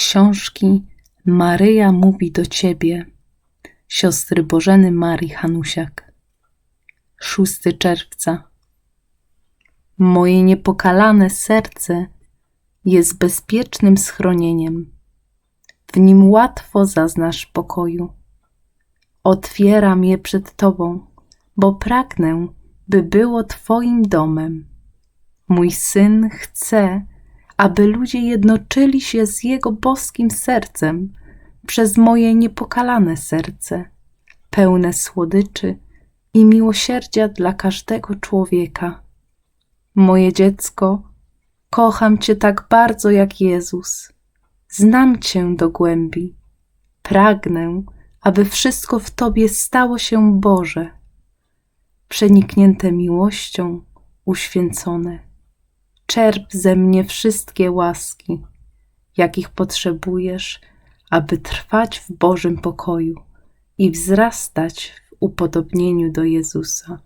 książki Maryja mówi do Ciebie siostry Bożeny Marii Hanusiak. 6 czerwca. Moje niepokalane serce jest bezpiecznym schronieniem. W nim łatwo zaznasz pokoju. Otwieram je przed Tobą, bo pragnę, by było Twoim domem. Mój syn chce, aby ludzie jednoczyli się z jego boskim sercem przez moje niepokalane serce, pełne słodyczy i miłosierdzia dla każdego człowieka. Moje dziecko, kocham Cię tak bardzo jak Jezus. Znam Cię do głębi. Pragnę, aby wszystko w Tobie stało się Boże, przeniknięte miłością, uświęcone. Czerp ze mnie wszystkie łaski, jakich potrzebujesz, aby trwać w Bożym pokoju i wzrastać w upodobnieniu do Jezusa.